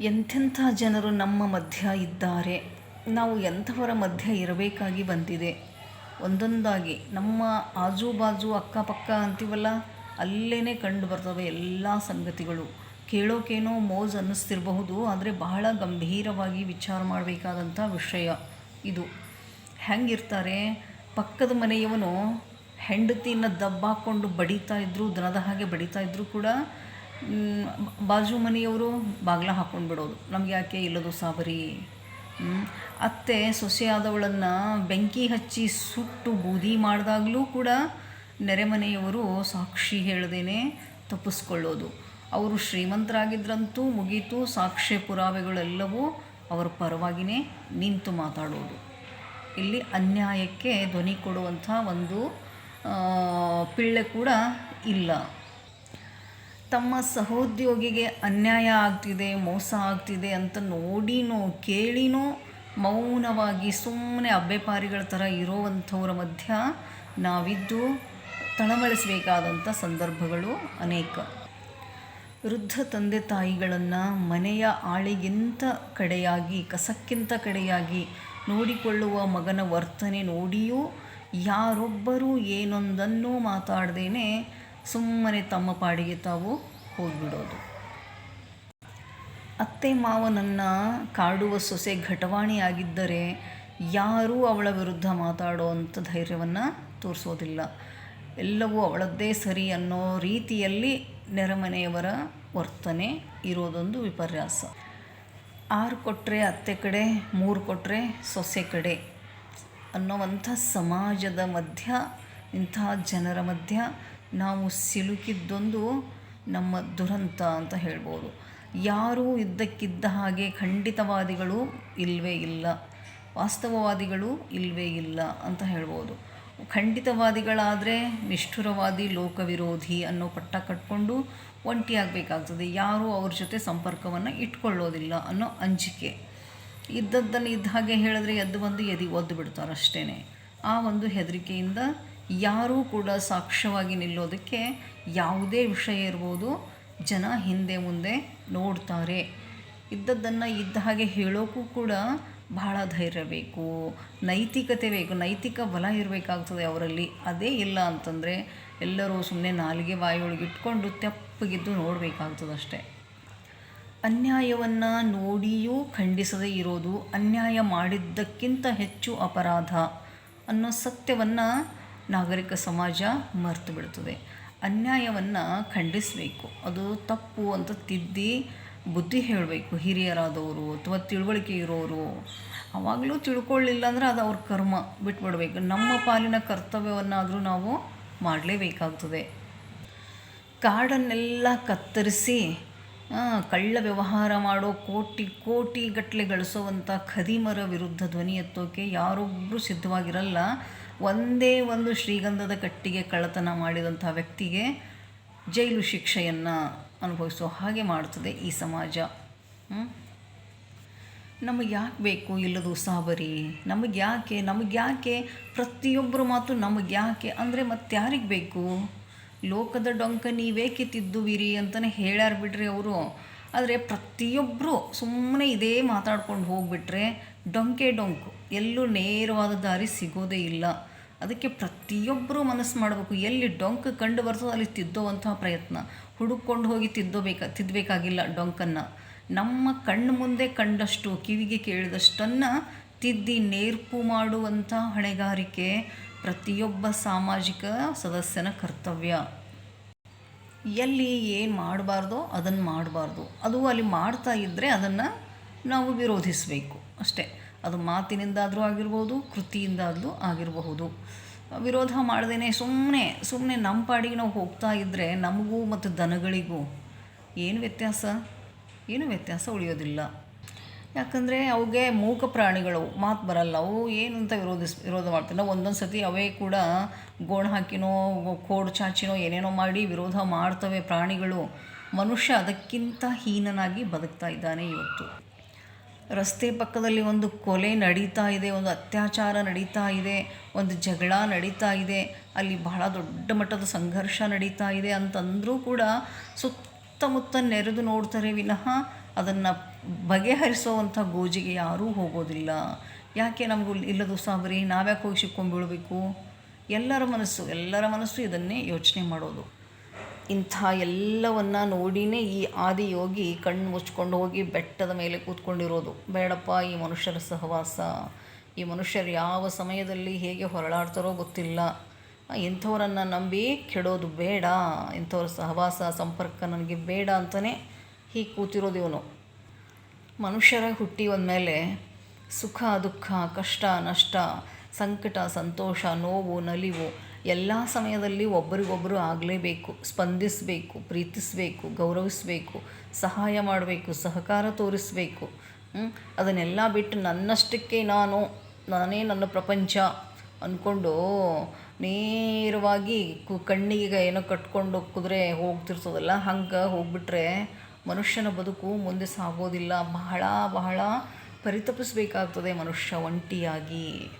ಎಂಥೆಂಥ ಜನರು ನಮ್ಮ ಮಧ್ಯ ಇದ್ದಾರೆ. ನಾವು ಎಂಥವರ ಮಧ್ಯ ಇರಬೇಕಾಗಿ ಬಂದಿದೆ. ಒಂದೊಂದಾಗಿ ನಮ್ಮ ಆಜುಬಾಜು, ಅಕ್ಕಪಕ್ಕ ಅಂತೀವಲ್ಲ ಅಲ್ಲೇ ಕಂಡು ಬರ್ತವೆ ಎಲ್ಲ ಸಂಗತಿಗಳು. ಕೇಳೋಕೇನೋ ಮೋಜ್ ಅನ್ನಿಸ್ತಿರಬಹುದು, ಆದರೆ ಬಹಳ ಗಂಭೀರವಾಗಿ ವಿಚಾರ ಮಾಡಬೇಕಾದಂಥ ವಿಷಯ ಇದು. ಹೆಂಗಿರ್ತಾರೆ, ಪಕ್ಕದ ಮನೆಯವನು ಹೆಂಡತಿನ ದಬ್ಬಾಕೊಂಡು ಬಡಿತಾ ಇದ್ದರು ದನದ ಹಾಗೆ ಬಡಿತಾ ಇದ್ದರೂ ಕೂಡ ಬಾಜು ಮನೆಯವರು ಬಾಗಿಲ ಹಾಕ್ಕೊಂಡು ಬಿಡೋದು. ನಮ್ಗೆ ಯಾಕೆ ಇಲ್ಲದು ಸಾಬರಿ. ಅತ್ತೆ ಸೊಸೆಯಾದವಳನ್ನು ಬೆಂಕಿ ಹಚ್ಚಿ ಸುಟ್ಟು ಬೂದಿ ಮಾಡಿದಾಗಲೂ ಕೂಡ ನೆರೆಮನೆಯವರು ಸಾಕ್ಷಿ ಹೇಳದೇನೆ ತಪ್ಪಿಸ್ಕೊಳ್ಳೋದು. ಅವರು ಶ್ರೀಮಂತರಾಗಿದ್ರಂತೂ ಮುಗೀತು, ಸಾಕ್ಷ್ಯ ಪುರಾವೆಗಳೆಲ್ಲವೂ ಅವರ ಪರವಾಗಿಯೇ ನಿಂತು ಮಾತಾಡೋದು. ಇಲ್ಲಿ ಅನ್ಯಾಯಕ್ಕೆ ಧ್ವನಿ ಕೊಡುವಂಥ ಒಂದು ಪಿಳ್ಳೆ ಕೂಡ ಇಲ್ಲ. ತಮ್ಮ ಸಹೋದ್ಯೋಗಿಗೆ ಅನ್ಯಾಯ ಆಗ್ತಿದೆ, ಮೋಸ ಆಗ್ತಿದೆ ಅಂತ ನೋಡಿನೋ, ಕೇಳಿನೋ, ಮೌನವಾಗಿ ಸುಮ್ಮನೆ ಅಬ್ಬೆಪಾರಿಗಳ ಥರ ಇರೋವಂಥವ್ರ ಮಧ್ಯ ನಾವಿದ್ದು ತಳಮಳಿಸಬೇಕಾದಂಥ ಸಂದರ್ಭಗಳು ಅನೇಕ. ವೃದ್ಧ ತಂದೆ ತಾಯಿಗಳನ್ನು ಮನೆಯ ಆಳಿಗಿಂತ ಕಡೆಯಾಗಿ, ಕಸಕ್ಕಿಂತ ಕಡೆಯಾಗಿ ನೋಡಿಕೊಳ್ಳುವ ಮಗನ ವರ್ತನೆ ನೋಡಿಯೂ ಯಾರೊಬ್ಬರೂ ಏನೊಂದನ್ನೂ ಮಾತಾಡ್ದೇನೆ ಸುಮ್ಮನೆ ತಮ್ಮ ಪಾಡಿಗೆ ತಾವು ಹೋಗಿಬಿಡೋದು. ಅತ್ತೆ ಮಾವನನ್ನು ಕಾಡುವ ಸೊಸೆ ಘಟವಾಣಿಯಾಗಿದ್ದರೆ ಯಾರೂ ಅವಳ ವಿರುದ್ಧ ಮಾತಾಡೋ ಅಂಥ ಧೈರ್ಯವನ್ನು ತೋರಿಸೋದಿಲ್ಲ. ಎಲ್ಲವೂ ಅವಳದ್ದೇ ಸರಿ ಅನ್ನೋ ರೀತಿಯಲ್ಲಿ ನೆರೆಮನೆಯವರ ವರ್ತನೆ ಇರೋದೊಂದು ವಿಪರ್ಯಾಸ. ಆರು ಕೊಟ್ಟರೆ ಅತ್ತೆ ಕಡೆ, ಮೂರು ಕೊಟ್ಟರೆ ಸೊಸೆ ಕಡೆ ಅನ್ನೋವಂಥ ಸಮಾಜದ ಮಧ್ಯ, ಇಂಥ ಜನರ ಮಧ್ಯ ನಾವು ಸಿಲುಕಿದ್ದೊಂದು ನಮ್ಮ ದುರಂತ ಅಂತ ಹೇಳ್ಬೋದು. ಯಾರೂ ಇದ್ದಕ್ಕಿದ್ದ ಹಾಗೆ ಖಂಡಿತವಾದಿಗಳು ಇಲ್ಲವೇ ಇಲ್ಲ. ವಾಸ್ತವವಾದಿಗಳು ಇಲ್ಲವೇ ಇಲ್ಲ ಅಂತ ಹೇಳ್ಬೋದು. ಖಂಡಿತವಾದಿಗಳಾದರೆ ನಿಷ್ಠುರವಾದಿ, ಲೋಕವಿರೋಧಿ ಅನ್ನೋ ಪಟ್ಟ ಕಟ್ಕೊಂಡು ಒಂಟಿಯಾಗಬೇಕಾಗ್ತದೆ. ಯಾರೂ ಅವ್ರ ಜೊತೆ ಸಂಪರ್ಕವನ್ನು ಇಟ್ಕೊಳ್ಳೋದಿಲ್ಲ ಅನ್ನೋ ಅಂಜಿಕೆ. ಇದ್ದದ್ದನ್ನು ಇದ್ದ ಹಾಗೆ ಹೇಳಿದ್ರೆ ಎದ್ದು ಬಂದು ಎದಿ ಒದ್ದು ಬಿಡ್ತಾರೆ ಅಷ್ಟೇ ಆ ಒಂದು ಹೆದರಿಕೆಯಿಂದ ಯಾರೂ ಕೂಡ ಸಾಕ್ಷ್ಯವಾಗಿ ನಿಲ್ಲೋದಕ್ಕೆ ಯಾವುದೇ ವಿಷಯ ಇರ್ಬೋದು, ಜನ ಹಿಂದೆ ಮುಂದೆ ನೋಡ್ತಾರೆ. ಇದ್ದದ್ದನ್ನು ಇದ್ದ ಹಾಗೆ ಹೇಳೋಕ್ಕೂ ಕೂಡ ಬಹಳ ಧೈರ್ಯ ಬೇಕು. ನೈತಿಕತೆ ಬೇಕು. ನೈತಿಕ ಬಲ ಇರಬೇಕಾಗ್ತದೆ ಅವರಲ್ಲಿ. ಅದೇ ಇಲ್ಲ ಅಂತಂದರೆ ಎಲ್ಲರೂ ಸುಮ್ಮನೆ ನಾಲಿಗೆ ಬಾಯಿಯೊಳಗೆ ಇಟ್ಕೊಂಡು ತೆಪ್ಪಗಿದ್ದು ನೋಡಬೇಕಾಗ್ತದಷ್ಟೇ ಅನ್ಯಾಯವನ್ನು ನೋಡಿಯೂ ಖಂಡಿಸದೇ ಇರೋದು, ಅನ್ಯಾಯ ಮಾಡಿದ್ದಕ್ಕಿಂತ ಹೆಚ್ಚು ಅಪರಾಧ ಅನ್ನೋ ಸತ್ಯವನ್ನು ನಾಗರಿಕ ಸಮಾಜ ಮರೆತು ಬಿಡ್ತದೆ. ಅನ್ಯಾಯವನ್ನು ಖಂಡಿಸಬೇಕು. ಅದು ತಪ್ಪು ಅಂತ ತಿದ್ದಿ ಬುದ್ಧಿ ಹೇಳಬೇಕು. ಹಿರಿಯರಾದವರು ಅಥವಾ ತಿಳುವಳಿಕೆ ಇರೋರು. ಅವಾಗಲೂ ತಿಳ್ಕೊಳ್ಳಿಲ್ಲ ಅಂದರೆ ಅದು ಅವ್ರ ಕರ್ಮ ಬಿಟ್ಬಿಡ್ಬೇಕು. ನಮ್ಮ ಪಾಲಿನ ಕರ್ತವ್ಯವನ್ನಾದರೂ ನಾವು ಮಾಡಲೇಬೇಕಾಗ್ತದೆ. ಕಾಡನ್ನೆಲ್ಲ ಕತ್ತರಿಸಿ ಕಳ್ಳ ವ್ಯವಹಾರ ಮಾಡೋ ಕೋಟಿ ಕೋಟಿ ಗಟ್ಟಲೆ ಗಳಿಸೋವಂಥ ಖದೀಮರ ವಿರುದ್ಧ ಧ್ವನಿ ಎತ್ತೋಕೆ ಯಾರೊಬ್ಬರೂ ಸಿದ್ಧವಾಗಿರಲ್ಲ. ಒಂದೇ ಒಂದು ಶ್ರೀಗಂಧದ ಕಟ್ಟಿಗೆ ಕಳ್ಳತನ ಮಾಡಿದಂಥ ವ್ಯಕ್ತಿಗೆ ಜೈಲು ಶಿಕ್ಷೆಯನ್ನು ಅನುಭವಿಸೋ ಹಾಗೆ ಮಾಡ್ತದೆ ಈ ಸಮಾಜ? ನಮಗೆ ಯಾಕೆ ಬೇಕು ಇಲ್ಲದು ಸಾಬರಿ ನಮಗೆ ಯಾಕೆ ನಮಗೆ ಯಾಕೆ ಪ್ರತಿಯೊಬ್ಬರ ಮಾತು ನಮಗೆ ಯಾಕೆ? ಅಂದರೆ ಮತ್ತೆ ಯಾರಿಗೆ ಬೇಕು? ಲೋಕದ ಡೊಂಕ ನೀವೇಕೆ ತಿದ್ದುವಿರಿ ಅಂತಲೇ ಹೇಳ್ಯಾರ ಬಿಡ್ರಿ ಅವರು. ಆದರೆ ಪ್ರತಿಯೊಬ್ಬರು ಸುಮ್ಮನೆ ಇದೇ ಮಾತಾಡ್ಕೊಂಡು ಹೋಗ್ಬಿಟ್ರೆ ಡೊಂಕೆ ಡೊಂಕು. ಎಲ್ಲೂ ನೇರವಾದ ದಾರಿ ಸಿಗೋದೇ ಇಲ್ಲ. ಅದಕ್ಕೆ ಪ್ರತಿಯೊಬ್ಬರೂ ಮನಸ್ಸು ಮಾಡಬೇಕು. ಎಲ್ಲಿ ಡೊಂಕ್ ಕಂಡು ಬರ್ತದೋ ಅಲ್ಲಿ ತಿದ್ದೋವಂತಹ ಪ್ರಯತ್ನ. ಹುಡುಕೊಂಡು ಹೋಗಿ ತಿದ್ದೋಬೇಕಾ ತಿದ್ದಬೇಕಾಗಿಲ್ಲ ಡೊಂಕನ್ನು. ನಮ್ಮ ಕಣ್ಣು ಮುಂದೆ ಕಂಡಷ್ಟು, ಕಿವಿಗೆ ಕೇಳಿದಷ್ಟನ್ನು ತಿದ್ದಿ ನೇರ್ಪು ಮಾಡುವಂಥ ಹೊಣೆಗಾರಿಕೆ ಪ್ರತಿಯೊಬ್ಬ ಸಾಮಾಜಿಕ ಸದಸ್ಯನ ಕರ್ತವ್ಯ. ಎಲ್ಲಿ ಏನು ಮಾಡಬಾರ್ದೋ ಅದನ್ನು ಮಾಡಬಾರ್ದು. ಅದು ಅಲ್ಲಿ ಮಾಡ್ತಾ ಇದ್ದರೆ ಅದನ್ನು ನಾವು ವಿರೋಧಿಸಬೇಕು. ಅಷ್ಟೇ. ಅದು ಮಾತಿನಿಂದಾದರೂ ಆಗಿರ್ಬೋದು, ಕೃತಿಯಿಂದಾದರೂ ಆಗಿರಬಹುದು. ವಿರೋಧ ಮಾಡ್ದೇ ಸುಮ್ಮನೆ ಸುಮ್ಮನೆ ನಮ್ಮ ಪಾಡಿಗೆ ನಾವು ಹೋಗ್ತಾ ಇದ್ದರೆ ನಮಗೂ ಮತ್ತು ದನಗಳಿಗೂ ಏನು ವ್ಯತ್ಯಾಸ? ಏನು ವ್ಯತ್ಯಾಸ ಉಳಿಯೋದಿಲ್ಲ. ಯಾಕಂದರೆ ಅವಗೆ ಮೂಕ ಪ್ರಾಣಿಗಳು, ಮಾತು ಬರಲ್ಲ. ಅವು ಏನು ಅಂತ ವಿರೋಧಿಸ್, ವಿರೋಧ ಮಾಡ್ತಾರೆ ನಾವು ಒಂದೊಂದು ಸತಿ ಅವೇ ಕೂಡ ಗೋಣ್ ಹಾಕಿನೋ, ಕೋಡು ಚಾಚಿನೋ, ಏನೇನೋ ಮಾಡಿ ವಿರೋಧ ಮಾಡ್ತವೆ ಪ್ರಾಣಿಗಳು. ಮನುಷ್ಯ ಅದಕ್ಕಿಂತ ಹೀನನಾಗಿ ಬದುಕ್ತಾ ಇದ್ದಾನೆ ಇವತ್ತು. ರಸ್ತೆ ಪಕ್ಕದಲ್ಲಿ ಒಂದು ಕೊಲೆ ನಡೀತಾ ಇದೆ, ಒಂದು ಅತ್ಯಾಚಾರ ನಡೀತಾ ಇದೆ, ಒಂದು ಜಗಳ ನಡೀತಾ ಇದೆ, ಅಲ್ಲಿ ಬಹಳ ದೊಡ್ಡ ಮಟ್ಟದ ಸಂಘರ್ಷ ನಡೀತಾ ಇದೆ ಅಂತಂದರೂ ಕೂಡ ಸುತ್ತಮುತ್ತ ನೆರೆದು ನೋಡ್ತಾರೆ ವಿನಃ ಅದನ್ನು ಬಗೆಹರಿಸುವಂಥ ಗೋಜಿಗೆ ಯಾರೂ ಹೋಗೋದಿಲ್ಲ. ಯಾಕೆ ನಮಗೂ ಇಲ್ಲದು ಸಾಬರಿ? ನಾವ್ಯಾಕೆ ಹೋಗಿ ಸಿಕ್ಕೊಂಡ್ಬೀಳ್ಬೇಕು ಎಲ್ಲರ ಮನಸ್ಸು ಎಲ್ಲರ ಮನಸ್ಸು ಇದನ್ನೇ ಯೋಚನೆ ಮಾಡೋದು. ಇಂಥ ಎಲ್ಲವನ್ನ ನೋಡಿನೇ ಈ ಆದಿಯೋಗಿ ಕಣ್ಣು ಮುಚ್ಕೊಂಡು ಹೋಗಿ ಬೆಟ್ಟದ ಮೇಲೆ ಕೂತ್ಕೊಂಡಿರೋದು. ಬೇಡಪ್ಪ ಈ ಮನುಷ್ಯರ ಸಹವಾಸ. ಈ ಮನುಷ್ಯರು ಯಾವ ಸಮಯದಲ್ಲಿ ಹೇಗೆ ಹೊರಳಾಡ್ತಾರೋ ಗೊತ್ತಿಲ್ಲ. ಇಂಥವರನ್ನು ನಂಬಿ ಕೆಡೋದು ಬೇಡ. ಇಂಥವ್ರ ಸಹವಾಸ, ಸಂಪರ್ಕ ನನಗೆ ಬೇಡ ಅಂತಲೇ ಹೀಗೆ ಕೂತಿರೋದು ಇವನು. ಮನುಷ್ಯರ ಹುಟ್ಟಿ ಮೇಲೆ ಸುಖ, ದುಃಖ, ಕಷ್ಟ, ನಷ್ಟ, ಸಂಕಟ, ಸಂತೋಷ, ನೋವು, ನಲಿವು ಎಲ್ಲ ಸಮಯದಲ್ಲಿ ಒಬ್ಬರಿಗೊಬ್ಬರು ಆಗಲೇಬೇಕು, ಸ್ಪಂದಿಸಬೇಕು, ಪ್ರೀತಿಸಬೇಕು, ಗೌರವಿಸಬೇಕು, ಸಹಾಯ ಮಾಡಬೇಕು, ಸಹಕಾರ ತೋರಿಸಬೇಕು. ಅದನ್ನೆಲ್ಲ ಬಿಟ್ಟು ನನ್ನಷ್ಟಕ್ಕೆ ನಾನು, ನಾನೇ ನನ್ನ ಪ್ರಪಂಚ ಅಂದ್ಕೊಂಡು ನೇರವಾಗಿ ಕು ಕಣ್ಣಿಗೆ ಏನೋ ಕಟ್ಕೊಂಡು ಕುದುರೆ ಹೋಗ್ತಿರ್ತದಲ್ಲ, ಹಂಗೆ ಹೋಗ್ಬಿಟ್ರೆ ಮನುಷ್ಯನ ಬದುಕು ಮುಂದೆ ಸಾಗೋದಿಲ್ಲ. ಬಹಳ ಬಹಳ ಪರಿತಪಿಸಬೇಕಾಗ್ತದೆ ಮನುಷ್ಯ ಒಂಟಿಯಾಗಿ.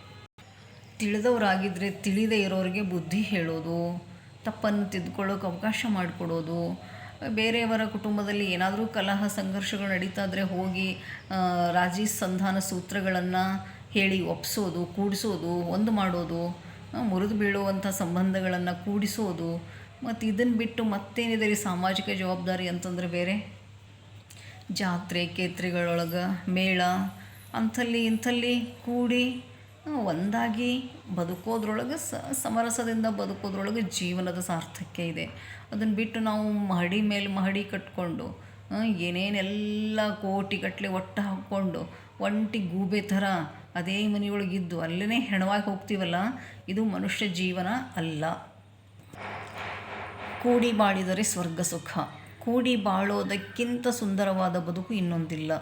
ತಿಳಿದವರಾಗಿದ್ದರೆ ತಿಳಿದೇ ಇರೋರಿಗೆ ಬುದ್ಧಿ ಹೇಳೋದು, ತಪ್ಪನ್ನು ತಿದ್ಕೊಳ್ಳೋಕೆ ಅವಕಾಶ ಮಾಡಿಕೊಡೋದು, ಬೇರೆಯವರ ಕುಟುಂಬದಲ್ಲಿ ಏನಾದರೂ ಕಲಹ ಸಂಘರ್ಷಗಳು ನಡೀತಾ ಇದ್ದರೆ ಹೋಗಿ ರಾಜಿ ಸಂಧಾನ ಸೂತ್ರಗಳನ್ನು ಹೇಳಿ ಒಪ್ಸೋದು, ಕೂಡಿಸೋದು, ಒಂದು ಮಾಡೋದು ಮುರಿದು ಬೀಳುವಂಥ ಸಂಬಂಧಗಳನ್ನು ಕೂಡಿಸೋದು ಮತ್ತು ಇದನ್ನು ಬಿಟ್ಟು ಮತ್ತೇನಿದೆ ರೀ ಸಾಮಾಜಿಕ ಜವಾಬ್ದಾರಿ ಅಂತಂದರೆ ಬೇರೆ? ಜಾತ್ರೆ, ಕೇತ್ರಿಗಳೊಳಗೆ ಮೇಳ, ಅಂಥಲ್ಲಿ ಇಂಥಲ್ಲಿ ಕೂಡಿ ಒಂದಾಗಿ ಬದುಕೋದ್ರೊಳಗೆ ಸಮರಸದಿಂದ ಬದುಕೋದ್ರೊಳಗೆ ಜೀವನದ ಸಾರ್ಥಕ್ಯ ಇದೆ. ಅದನ್ನು ಬಿಟ್ಟು ನಾವು ಮಹಡಿ ಮೇಲೆ ಮಹಡಿ ಕಟ್ಕೊಂಡು ಏನೇನೆಲ್ಲ ಕೋಟಿಗಟ್ಟಲೆ ಒಟ್ಟು ಹಾಕ್ಕೊಂಡು, ಒಂಟಿ ಗೂಬೆ ಥರ ಅದೇ ಮನೆಯೊಳಗಿದ್ದು ಅಲ್ಲೇ ಹೆಣವಾಗಿ ಹೋಗ್ತೀವಲ್ಲ, ಇದು ಮನುಷ್ಯ ಜೀವನ ಅಲ್ಲ. ಕೂಡಿ ಬಾಳಿದರೆ ಸ್ವರ್ಗ ಸುಖ ಕೂಡಿ ಬಾಳೋದಕ್ಕಿಂತ ಸುಂದರವಾದ ಬದುಕು ಇನ್ನೊಂದಿಲ್ಲ.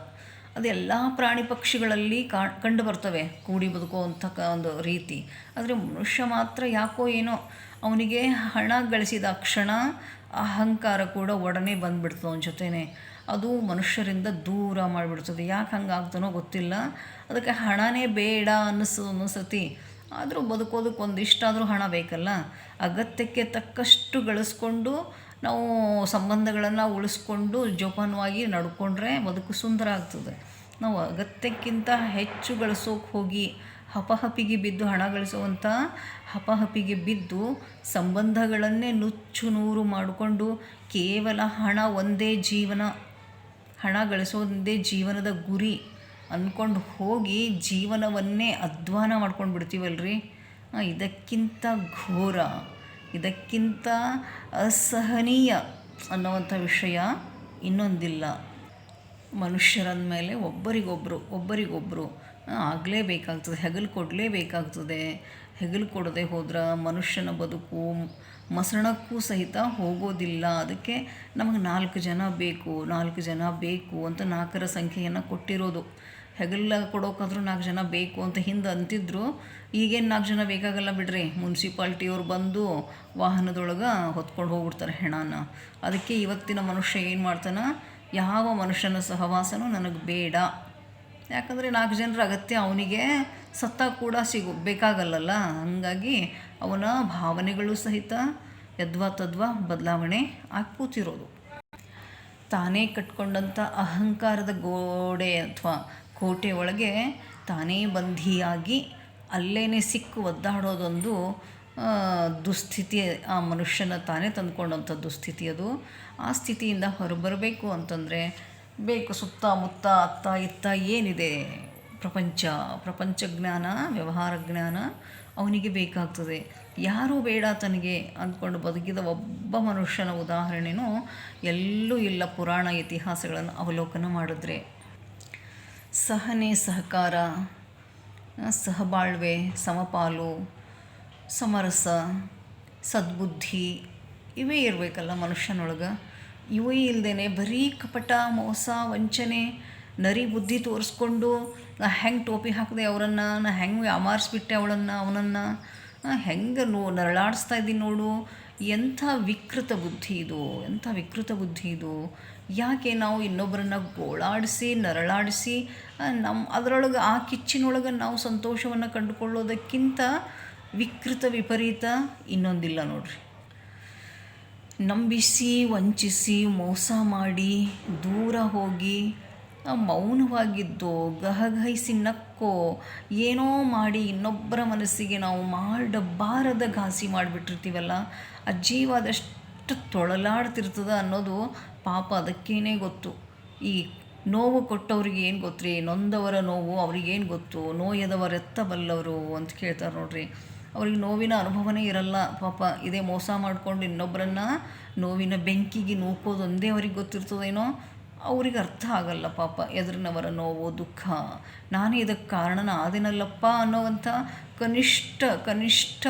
ಅದೆಲ್ಲ ಪ್ರಾಣಿ ಪಕ್ಷಿಗಳಲ್ಲಿ ಕಂಡು ಬರ್ತವೆ, ಕೂಡಿ ಬದುಕುವಂಥ ಒಂದು ರೀತಿ. ಆದರೆ ಮನುಷ್ಯ ಮಾತ್ರ ಯಾಕೋ ಏನೋ ಅವನಿಗೆ ಹಣ ಗಳಿಸಿದ ಕ್ಷಣ ಅಹಂಕಾರ ಕೂಡ ಒಡನೆ ಬಂದುಬಿಡ್ತು ಅವನ ಜೊತೆನೆ. ಅದು ಮನುಷ್ಯರಿಂದ ದೂರ ಮಾಡಿಬಿಡ್ತದೆ. ಯಾಕೆ ಹಂಗೆ ಆಗ್ತಾನೋ ಗೊತ್ತಿಲ್ಲ. ಅದಕ್ಕೆ ಹಣನೇ ಬೇಡ ಅನ್ನಿಸು ಅನ್ನಿಸತಿ ಆದರೂ ಬದುಕೋದಕ್ಕೆ ಒಂದಿಷ್ಟಾದರೂ ಹಣ ಬೇಕಲ್ಲ. ಅಗತ್ಯಕ್ಕೆ ತಕ್ಕಷ್ಟು ಗಳಿಸ್ಕೊಂಡು ನಾವು ಸಂಬಂಧಗಳನ್ನು ಉಳಿಸ್ಕೊಂಡು ಜೋಪಾನವಾಗಿ ನಡ್ಕೊಂಡ್ರೆ ಬದುಕು ಸುಂದರ ಆಗ್ತದೆ. ನಾವು ಅಗತ್ಯಕ್ಕಿಂತ ಹೆಚ್ಚು ಗಳಿಸೋಕೆ ಹೋಗಿ ಹಪಹಪಿಗೆ ಬಿದ್ದು ಹಣ ಗಳಿಸುವಂಥ ಹಪಹಪಿಗೆ ಬಿದ್ದು ಸಂಬಂಧಗಳನ್ನೇ ನುಚ್ಚು ನೂರು ಮಾಡಿಕೊಂಡು ಕೇವಲ ಹಣ ಒಂದೇ ಜೀವನ, ಹಣ ಗಳಿಸೋದೇ ಜೀವನದ ಗುರಿ ಅಂದ್ಕೊಂಡು ಹೋಗಿ ಜೀವನವನ್ನೇ ಅಧ್ವಾನ ಮಾಡ್ಕೊಂಡು ಬಿಡ್ತೀವಲ್ರಿ ಇದಕ್ಕಿಂತ ಘೋರ. ಇದಕ್ಕಿಂತ ಅಸಹನೀಯ ಅನ್ನುವಂಥ ವಿಷಯ ಇನ್ನೊಂದಿಲ್ಲ. ಮನುಷ್ಯರಂದ ಮೇಲೆ ಒಬ್ಬರಿಗೊಬ್ಬರು ಒಬ್ಬರಿಗೊಬ್ಬರು ಆಗಲೇಬೇಕಾಗ್ತದೆ, ಹೆಗಲು ಕೊಡಲೇಬೇಕಾಗ್ತದೆ. ಹೆಗಲು ಕೊಡದೆ ಹೋದ್ರೆ ಮನುಷ್ಯನ ಬದುಕು ಮಸಣಕ್ಕೂ ಸಹಿತ ಹೋಗೋದಿಲ್ಲ. ಅದಕ್ಕೆ ನಮಗೆ ನಾಲ್ಕು ಜನ ಬೇಕು, ನಾಲ್ಕು ಜನ ಬೇಕು ಅಂತ ನಾಲ್ಕರ ಸಂಖ್ಯೆಯನ್ನು ಕೊಟ್ಟಿರೋದು. ಹೆಗಲ ಕೊಡೋಕಂದ್ರೂ ನಾಲ್ಕು ಜನ ಬೇಕು ಅಂತ ಹಿಂದೆ ಅಂತಿದ್ರು. ಈಗೇನು ನಾಲ್ಕು ಜನ ಬೇಕಾಗಲ್ಲ ಬಿಡ್ರಿ. ಮುನ್ಸಿಪಾಲ್ಟಿಯವ್ರು ಬಂದು ವಾಹನದೊಳಗೆ ಹೊತ್ಕೊಂಡು ಹೋಗ್ಬಿಡ್ತಾರೆ ಹೆಣನ. ಅದಕ್ಕೆ ಇವತ್ತಿನ ಮನುಷ್ಯ ಏನು ಮಾಡ್ತಾನೆ? ಯಾವ ಮನುಷ್ಯನ ಸಹವಾಸನೂ ನನಗೆ ಬೇಡ. ಯಾಕಂದರೆ ನಾಲ್ಕು ಜನರ ಅಗತ್ಯ ಅವನಿಗೆ ಸತ್ತ ಕೂಡ ಸಿಗು ಬೇಕಾಗಲ್ಲಲ್ಲ. ಹಾಗಾಗಿ ಅವನ ಭಾವನೆಗಳು ಸಹಿತ ಯದ್ವಾ ತದ್ವಾ ಬದಲಾವಣೆ ಕೂತಿರೋದು ತಾನೇ ಕಟ್ಕೊಂಡಂಥ ಅಹಂಕಾರದ ಗೋಡೆ ಅಥವಾ ಕೋಟೆ ಒಳಗೆ ತಾನೇ ಬಂಧಿಯಾಗಿ ಅಲ್ಲೇ ಸಿಕ್ಕು ಒದ್ದಾಡೋದೊಂದು ದುಸ್ಥಿತಿ, ಆ ಮನುಷ್ಯನ ತಾನೇ ತಂದುಕೊಂಡಂಥ ದುಸ್ಥಿತಿ ಅದು. ಆ ಸ್ಥಿತಿಯಿಂದ ಹೊರಬರಬೇಕು ಅಂತಂದರೆ ಬೇಕು ಸುತ್ತಮುತ್ತ ಅತ್ತ ಇತ್ತ ಏನಿದೆ? ಪ್ರಪಂಚ ಪ್ರಪಂಚ ಜ್ಞಾನ, ವ್ಯವಹಾರ ಜ್ಞಾನ ಅವನಿಗೆ ಬೇಕಾಗ್ತದೆ. ಯಾರೂ ಬೇಡ ತನಗೆ ಅಂದ್ಕೊಂಡು ಬದುಕಿದ ಒಬ್ಬ ಮನುಷ್ಯನ ಉದಾಹರಣೆನೂ ಎಲ್ಲೂ ಇಲ್ಲ ಪುರಾಣ ಇತಿಹಾಸಗಳನ್ನು ಅವಲೋಕನ ಮಾಡಿದ್ರೆ. ಸಹನೆ, ಸಹಕಾರ, ಸಹಬಾಳ್ವೆ, ಸಮಪಾಲು, ಸಮರಸ, ಸದ್ಬುದ್ಧಿ ಇವೇ ಇರಬೇಕಲ್ಲ ಮನುಷ್ಯನೊಳಗೆ. ಇವೇ ಇಲ್ಲದೇ ಬರೀ ಕಪಟ, ಮೋಸ, ವಂಚನೆ, ನರಿ ಬುದ್ಧಿ ತೋರಿಸ್ಕೊಂಡು ನಾ ಹೆಂಗೆ ಟೋಪಿ ಹಾಕಿದೆ ಅವರನ್ನು, ನಾ ಹೆಂಗೆ ಅಮಾರಿಸ್ಬಿಟ್ಟೆ ಅವಳನ್ನು, ಅವನನ್ನು ಹೆಂಗೆ ನೋ ನರಳಾಡಿಸ್ತಾ ಇದ್ದೀನಿ ನೋಡು ಎಂಥ ವಿಕೃತ ಬುದ್ಧಿ ಇದು, ಎಂಥ ವಿಕೃತ ಬುದ್ಧಿ ಇದು? ಯಾಕೆ ನಾವು ಇನ್ನೊಬ್ಬರನ್ನ ಗೋಳಾಡಿಸಿ, ನರಳಾಡಿಸಿ ನಮ್ಮ ಅದರೊಳಗೆ ಆ ಕಿಚ್ಚಿನೊಳಗೆ ನಾವು ಸಂತೋಷವನ್ನು ಕಂಡುಕೊಳ್ಳೋದಕ್ಕಿಂತ ವಿಕೃತ ವಿಪರೀತ ಇನ್ನೊಂದಿಲ್ಲ ನೋಡ್ರಿ. ನಂಬಿಸಿ, ವಂಚಿಸಿ, ಮೋಸ ಮಾಡಿ, ದೂರ ಹೋಗಿ ಮೌನವಾಗಿದ್ದೋ, ಗಹಗಹಿಸಿ ನಕ್ಕೋ, ಏನೋ ಮಾಡಿ ಇನ್ನೊಬ್ಬರ ಮನಸ್ಸಿಗೆ ನಾವು ಮಾಡಬಾರದ ಘಾಸಿ ಮಾಡಿಬಿಟ್ಟಿರ್ತೀವಲ್ಲ ಆ ತೊಳಲಾಡ್ತಿರ್ತದ ಅನ್ನೋದು ಪಾಪ ಅದಕ್ಕೇನೆ ಗೊತ್ತು. ಈ ನೋವು ಕೊಟ್ಟವ್ರಿಗೆ ಏನು ಗೊತ್ತ್ರಿ? ನೊಂದವರ ನೋವು ಅವ್ರಿಗೇನು ಗೊತ್ತು? ನೋಯದವರೆತ್ತ ಬಲ್ಲವರು ಅಂತ ಕೇಳ್ತಾರೆ ನೋಡ್ರಿ. ಅವ್ರಿಗೆ ನೋವಿನ ಅನುಭವನೇ ಇರಲ್ಲ. ಪಾಪ ಇದೇ ಮೋಸ ಮಾಡಿಕೊಂಡು ಇನ್ನೊಬ್ಬರನ್ನು ನೋವಿನ ಬೆಂಕಿಗೆ ನೂಕೋದು ಒಂದೇ ಅವ್ರಿಗೆ ಗೊತ್ತಿರ್ತದೇನೋ? ಅವ್ರಿಗೆ ಅರ್ಥ ಆಗಲ್ಲ ಪಾಪ ಎದುರಿನವರ ನೋವು, ದುಃಖ. ನಾನೇ ಇದಕ್ಕೆ ಕಾರಣನ ಆದಿನಲ್ಲಪ್ಪ ಅನ್ನೋವಂಥ ಕನಿಷ್ಠ ಕನಿಷ್ಠ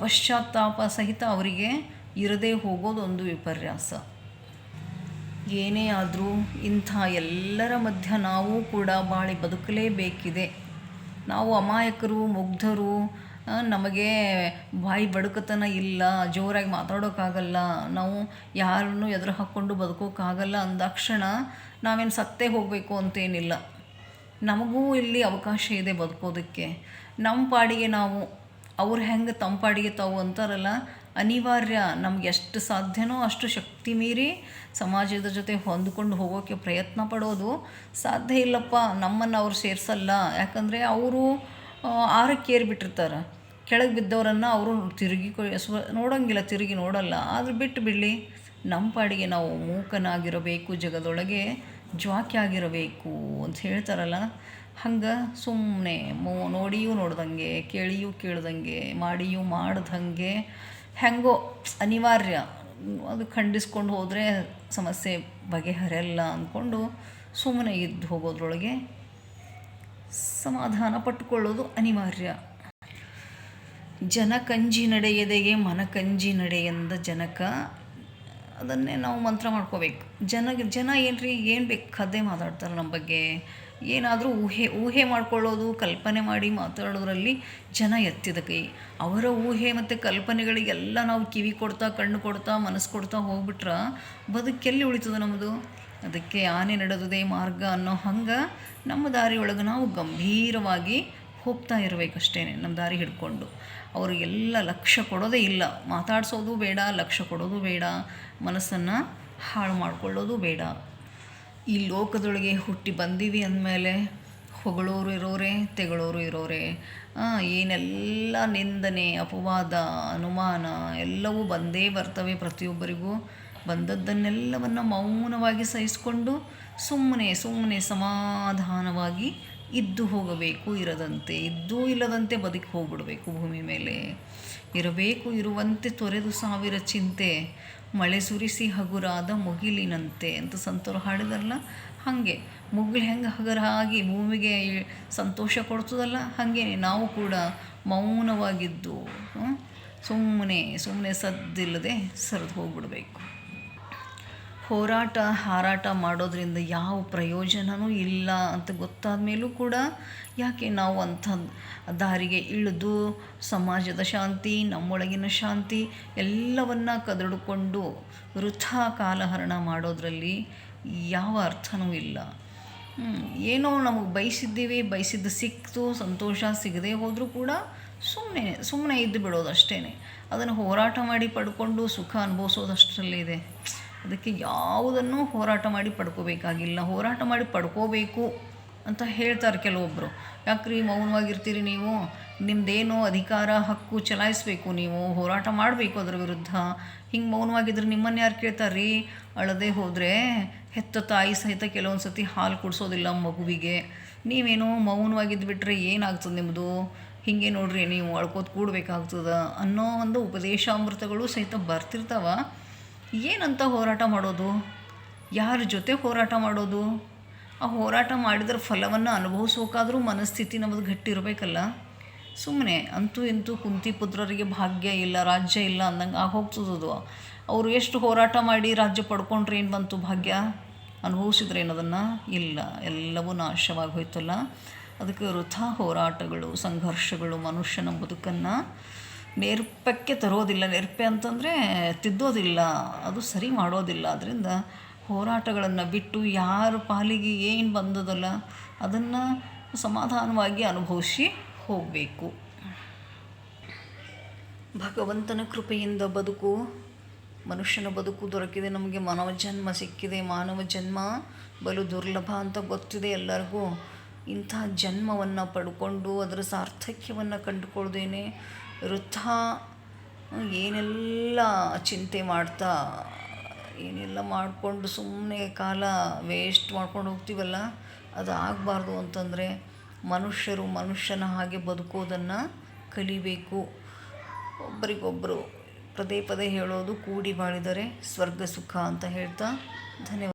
ಪಶ್ಚಾತ್ತಾಪ ಸಹಿತ ಅವರಿಗೆ ಇರದೇ ಹೋಗೋದೊಂದು ವಿಪರ್ಯಾಸ. ಏನೇ ಆದರೂ ಇಂಥ ಎಲ್ಲರ ಮಧ್ಯ ನಾವು ಕೂಡ ಬಾಳಿ ಬದುಕಲೇಬೇಕಿದೆ. ನಾವು ಅಮಾಯಕರು, ಮುಗ್ಧರು ನಮಗೆ ಬಾಯಿ ಬಡುಕತನ ಇಲ್ಲ, ಜೋರಾಗಿ ಮಾತಾಡೋಕ್ಕಾಗಲ್ಲ, ನಾವು ಯಾರನ್ನು ಎದುರು ಹಾಕ್ಕೊಂಡು ಬದುಕೋಕ್ಕಾಗಲ್ಲ ಅಂದಾಕ್ಷಣ ನಾವೇನು ಸತ್ತೇ ಹೋಗಬೇಕು ಅಂತೇನಿಲ್ಲ. ನಮಗೂ ಇಲ್ಲಿ ಅವಕಾಶ ಇದೆ ಬದುಕೋದಕ್ಕೆ. ನಮ್ಮ ಪಾಡಿಗೆ ನಾವು ಅವ್ರು ಹೆಂಗೆ ತಂಪಾಡಿಗೆ ತಾವು ಅಂತಾರಲ್ಲ, ಅನಿವಾರ್ಯ ನಮ್ಗೆ ಎಷ್ಟು ಸಾಧ್ಯನೋ ಅಷ್ಟು ಶಕ್ತಿ ಮೀರಿ ಸಮಾಜದ ಜೊತೆ ಹೊಂದ್ಕೊಂಡು ಹೋಗೋಕ್ಕೆ ಪ್ರಯತ್ನ ಪಡೋದು ಸಾಧ್ಯ ಇಲ್ಲಪ್ಪ, ನಮ್ಮನ್ನು ಅವ್ರು ಸೇರಿಸಲ್ಲ. ಯಾಕಂದರೆ ಅವರು ಆರಕ್ಕೇರಿಬಿಟ್ಟಿರ್ತಾರೆ ಕೆಳಗೆ ಬಿದ್ದವರನ್ನು ಅವರು ತಿರುಗಿ ನೋಡೋಂಗಿಲ್ಲ, ತಿರುಗಿ ನೋಡಲ್ಲ. ಆದರೂ ಬಿಟ್ಟು ಬಿಡಲಿ ನಮ್ಮ ಪಾಡಿಗೆ ನಾವು ಮೂಕನಾಗಿರಬೇಕು, ಜಗದೊಳಗೆ ಜ್ವಾಕಿ ಆಗಿರಬೇಕು ಅಂತ ಹೇಳ್ತಾರಲ್ಲ. ಹಂಗೆ ಸುಮ್ಮನೆ ಮೋ, ನೋಡಿಯೂ ನೋಡ್ದಂಗೆ, ಕೇಳಿಯೂ ಕೇಳ್ದಂಗೆ, ಮಾಡಿಯೂ ಮಾಡ್ದಂಗೆ ಹೆಂಗೋ ಅನಿವಾರ್ಯ. ಅದು ಖಂಡಿಸ್ಕೊಂಡು ಹೋದರೆ ಸಮಸ್ಯೆ ಬಗೆಹರಿಯಲ್ಲ ಅಂದ್ಕೊಂಡು ಸುಮ್ಮನೆ ಇದ್ದು ಹೋಗೋದ್ರೊಳಗೆ ಸಮಾಧಾನ ಪಟ್ಟುಕೊಳ್ಳೋದು ಅನಿವಾರ್ಯ. ಜನಕಂಜಿ ನಡೆಯದೆಗೆ ಮನಕಂಜಿ ನಡೆಯಂದ ಜನಕ, ಅದನ್ನೇ ನಾವು ಮಂತ್ರ ಮಾಡ್ಕೋಬೇಕು. ಜನ ಜನ ಏನ್ರಿ, ಏನು ಬೇಕಾದೇ ಮಾತಾಡ್ತಾರೆ ನಮ್ಮ ಬಗ್ಗೆ. ಏನಾದರೂ ಊಹೆ ಊಹೆ ಮಾಡ್ಕೊಳ್ಳೋದು, ಕಲ್ಪನೆ ಮಾಡಿ ಮಾತಾಡೋದ್ರಲ್ಲಿ ಜನ ಎತ್ತಿದ ಕೈ. ಅವರ ಊಹೆ ಮತ್ತು ಕಲ್ಪನೆಗಳಿಗೆಲ್ಲ ನಾವು ಕಿವಿ ಕೊಡ್ತಾ, ಕಣ್ಣು ಕೊಡ್ತಾ, ಮನಸ್ಸು ಕೊಡ್ತಾ ಹೋಗ್ಬಿಟ್ರೆ ಬದುಕೆಲ್ಲಿ ಉಳಿತದೆ ನಮ್ಮದು ಅದಕ್ಕೆ ಆನೆ ನಡೆದುದೇ ಮಾರ್ಗ ಅನ್ನೋ ಹಂಗೆ ನಮ್ಮ ದಾರಿಯೊಳಗೆ ನಾವು ಗಂಭೀರವಾಗಿ ಹೋಗ್ತಾ ಇರಬೇಕಷ್ಟೇ ನಮ್ಮ ದಾರಿ ಹಿಡ್ಕೊಂಡು. ಅವರಿಗೆಲ್ಲ ಲಕ್ಷ್ಯ ಕೊಡೋದೇ ಇಲ್ಲ. ಮಾತಾಡಿಸೋದು ಬೇಡ ಲಕ್ಷ್ಯ ಕೊಡೋದು ಬೇಡ, ಮನಸ್ಸನ್ನು ಹಾಳು ಮಾಡ್ಕೊಳ್ಳೋದು ಬೇಡ. ಈ ಲೋಕದೊಳಗೆ ಹುಟ್ಟಿ ಬಂದೀವಿ ಅಂದಮೇಲೆ ಹೊಗಳೋರು ಇರೋರೆ, ತೆಗಳೋರು ಇರೋರೆ. ಏನೆಲ್ಲ ನಿಂದನೆ, ಅಪವಾದ, ಅನುಮಾನ, ಎಲ್ಲವೂ ಬಂದೇ ಬರ್ತವೆ ಪ್ರತಿಯೊಬ್ಬರಿಗೂ. ಬಂದದ್ದನ್ನೆಲ್ಲವನ್ನು ಮೌನವಾಗಿ ಸಹಿಸಿಕೊಂಡು ಸುಮ್ಮನೆ ಸುಮ್ಮನೆ ಸಮಾಧಾನವಾಗಿ ಇದ್ದು ಹೋಗಬೇಕು, ಇರದಂತೆ, ಇದ್ದೂ ಇಲ್ಲದಂತೆ ಬದುಕಿ ಹೋಗ್ಬಿಡಬೇಕು ಭೂಮಿ ಮೇಲೆ. ಇರಬೇಕು, ಇರುವಂತೆ ತೊರೆದು ಸಾವಿರ ಚಿಂತೆ. ಮಳೆ ಸುರಿಸಿ ಹಗುರಾದ ಮುಗಿಲಿನಂತೆ ಅಂತ ಸಂತರು ಹಾಡಿದಾರಲ್ಲ? ಹಾಗೆ. ಮುಗಿಲು ಹೆಂಗೆ ಹಗರಾಗಿ ಭೂಮಿಗೆ ಇ- ಸಂತೋಷ ಕೊಡ್ತದಲ್ಲ? ಹಾಗೆ ನಾವು ಕೂಡ ಮೌನವಾಗಿದ್ದು ಸುಮ್ಮನೆ ಸುಮ್ಮನೆ ಸದ್ದಿಲ್ಲದೆ ಸರಿದು ಹೋಗ್ಬಿಡ್ಬೇಕು. ಹೋರಾಟ, ಹಾರಾಟ ಮಾಡೋದ್ರಿಂದ ಯಾವ ಪ್ರಯೋಜನವೂ ಇಲ್ಲ ಅಂತ ಗೊತ್ತಾದ ಮೇಲೂ ಕೂಡ ಯಾಕೆ ನಾವು ಅಂಥ ದಾರಿಗೆ ಇಳಿದು ಸಮಾಜದ ಶಾಂತಿ, ನಮ್ಮೊಳಗಿನ ಶಾಂತಿ ಎಲ್ಲವನ್ನ ಕದಡಿಕೊಂಡು ವೃಥಾ ಕಾಲಹರಣ ಮಾಡೋದರಲ್ಲಿ ಯಾವ ಅರ್ಥನೂ ಇಲ್ಲ. ಏನೋ ನಮಗೆ ಬಯಸಿದ್ದೀವಿ, ಬಯಸಿದ್ದು ಸಿಕ್ತು, ಸಂತೋಷ ಸಿಗದೇ ಹೋದರೂ ಕೂಡ ಸುಮ್ಮನೆ ಸುಮ್ಮನೆ ಇದ್ದು ಬಿಡೋದು ಅಷ್ಟೇ ಅದನ್ನು ಹೋರಾಟ ಮಾಡಿ ಪಡ್ಕೊಂಡು ಸುಖ ಅನುಭವಿಸೋದಷ್ಟರಲ್ಲೇ ಇದೆ. ಅದಕ್ಕೆ ಯಾವುದನ್ನು ಹೋರಾಟ ಮಾಡಿ ಪಡ್ಕೋಬೇಕಾಗಿಲ್ಲ. ಹೋರಾಟ ಮಾಡಿ ಪಡ್ಕೋಬೇಕು ಅಂತ ಹೇಳ್ತಾರೆ ಕೆಲವೊಬ್ಬರು ಯಾಕ್ರಿ ಮೌನವಾಗಿರ್ತೀರಿ ನೀವು? ನಿಮ್ಮದೇನು ಅಧಿಕಾರ, ಹಕ್ಕು ಚಲಾಯಿಸಬೇಕು ನೀವು. ಹೋರಾಟ ಮಾಡಬೇಕು ಅದರ ವಿರುದ್ಧ. ಹಿಂಗೆ ಮೌನವಾಗಿದ್ರೆ ನಿಮ್ಮನ್ನು ಯಾರು ಕೇಳ್ತಾರ್ರಿ? ಅಳದೆ ಹೋದರೆ ಹೆತ್ತ ತಾಯಿ ಸಹಿತ ಕೆಲವೊಂದು ಸತಿ ಹಾಲು ಕುಡಿಸೋದಿಲ್ಲ ಮಗುವಿಗೆ. ನೀವೇನೋ ಮೌನವಾಗಿದ್ದು ಬಿಟ್ಟರೆ ಏನಾಗ್ತದೆ ನಿಮ್ಮದು ಹೀಗೆ ನೋಡ್ರಿ, ನೀವು ಅಳ್ಕೋತ ಕೂಡಬೇಕಾಗ್ತದೆ ಅನ್ನೋ ಒಂದು ಉಪದೇಶಾಮೃತಗಳು ಸಹಿತ ಬರ್ತಿರ್ತಾವ. ಏನಂತ ಹೋರಾಟ ಮಾಡೋದು? ಯಾರ ಜೊತೆ ಹೋರಾಟ ಮಾಡೋದು? ಆ ಹೋರಾಟ ಮಾಡಿದ್ರ ಫಲವನ್ನು ಅನುಭವಿಸೋಕಾದರೂ ಮನಸ್ಥಿತಿ ನಮ್ಮದು ಗಟ್ಟಿರಬೇಕಲ್ಲ ಸುಮ್ಮನೆ ಅಂತೂ ಇಂತೂ ಕುಂತಿ ಪುತ್ರರಿಗೆ ಭಾಗ್ಯ ಇಲ್ಲ, ರಾಜ್ಯ ಇಲ್ಲ ಅಂದಂಗೆ ಆಗ ಹೋಗ್ತದದು ಅವರು ಎಷ್ಟು ಹೋರಾಟ ಮಾಡಿ ರಾಜ್ಯ ಪಡ್ಕೊಂಡ್ರೆ ಏನು ಬಂತು ಭಾಗ್ಯ? ಅನುಭವಿಸಿದ್ರೆ ಅದನ್ನು ಇಲ್ಲ, ಎಲ್ಲವೂ ನಾಶವಾಗಿ ಹೋಯ್ತಲ್ಲ. ಅದಕ್ಕೆ ವೃಥಾ ಹೋರಾಟಗಳು, ಸಂಘರ್ಷಗಳು ಮನುಷ್ಯನ ಬದುಕನ್ನು ನೇರ್ಪಕ್ಕೆ ತರೋದಿಲ್ಲ. ನೆರ್ಪೆ ಅಂತಂದರೆ ತಿದ್ದೋದಿಲ್ಲ. ಅದು ಸರಿ ಮಾಡೋದಿಲ್ಲ. ಅದರಿಂದ ಹೋರಾಟಗಳನ್ನು ಬಿಟ್ಟು ಯಾರ ಪಾಲಿಗೆ ಏನು ಬಂದದಲ್ಲ ಅದನ್ನು ಸಮಾಧಾನವಾಗಿ ಅನುಭವಿಸಿ ಹೋಗಬೇಕು. ಭಗವಂತನ ಕೃಪೆಯಿಂದ ಬದುಕು, ಮನುಷ್ಯನ ಬದುಕು ದೊರಕಿದೆ. ನಮಗೆ ಮಾನವ ಜನ್ಮ ಸಿಕ್ಕಿದೆ. ಮಾನವ ಜನ್ಮ ಬಲು ದುರ್ಲಭ ಅಂತ ಗೊತ್ತಿದೆ ಎಲ್ಲರಿಗೂ. ಇಂಥ ಜನ್ಮವನ್ನು ಪಡ್ಕೊಂಡು ಅದರ ಸಾರ್ಥಕ್ಯವನ್ನು ಕಂಡುಕೊಳ್ದೇನೆ ವೃಥಾ, ಏನೆಲ್ಲ ಚಿಂತೆ ಮಾಡ್ತಾ, ಏನೆಲ್ಲ ಮಾಡಿಕೊಂಡು ಸುಮ್ಮನೆ ಕಾಲ ವೇಸ್ಟ್ ಮಾಡ್ಕೊಂಡು ಹೋಗ್ತೀವಲ್ಲ ಅದು ಆಗಬಾರ್ದು ಅಂತಂದರೆ ಮನುಷ್ಯರು ಮನುಷ್ಯನ ಹಾಗೆ ಬದುಕೋದನ್ನು ಕಲಿಬೇಕು. ಒಬ್ಬರಿಗೊಬ್ಬರು ಪದೇ ಪದೇ ಹೇಳೋದು, ಕೂಡಿ ಬಾಳಿದರೆ ಸ್ವರ್ಗ ಸುಖ ಅಂತ ಹೇಳ್ತಾ ಧನ್ಯವಾದ.